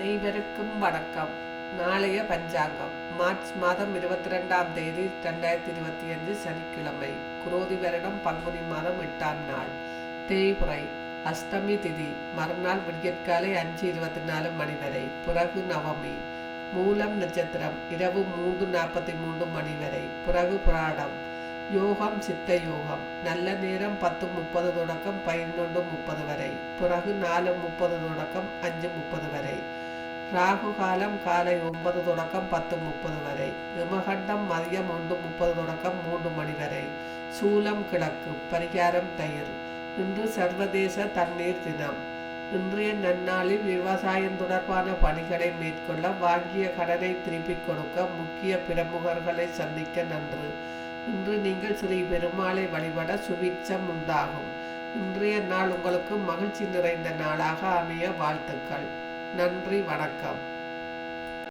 அனைவருக்கும் வணக்கம். நாளைய பஞ்சாங்கம். மார்ச் மாதம் இருபத்தி ரெண்டாம் தேதி ரெண்டாயிரத்தி இருபத்தி அஞ்சு சனிக்கிழமை. குரோதி வருடம் பங்குனி மாதம் எட்டாம் நாள். தேய்புரை. அஷ்டமி திதி. மறுநாள் விடியற்காலை அஞ்சு இருபத்தி நாலு மணி வரை. பிறகு நவமி. மூலம் நட்சத்திரம். இரவு மூன்று நாற்பத்தி மூன்று மணி வரை. பிறகு புராடம் யோகம் சித்த யோகம். நல்ல நேரம் பத்து முப்பது தொடக்கம் பதினொன்று முப்பது வரை. பிறகு நாலு முப்பது தொடக்கம் அஞ்சு முப்பது வரை. ராகு காலம் காலை ஒன்பது தொடக்கம் பத்து முப்பது வரை. இமகண்டம் மதியம் ஒன்று முப்பது தொடக்கம் மூன்று மணி வரை. சூலம் கிழக்கு பரிகாரம் தயிர். இன்று சர்வதேச தண்ணீர் தினம். இன்றைய நன்னாளில் விவசாயம் தொடர்பான பணிகளை மேற்கொள்ள வாங்கிய கடனை திருப்பிக் கொடுக்க முக்கிய பிரமுகர்களை சந்திக்க நன்று. இன்று நீங்கள் ஸ்ரீ பெருமாளை வழிபட சுபிட்சம் உண்டாகும். இன்றைய நாள் உங்களுக்கு மகிழ்ச்சி நிறைந்த நாளாக அமைய வாழ்த்துக்கள். நன்றி வணக்கம்.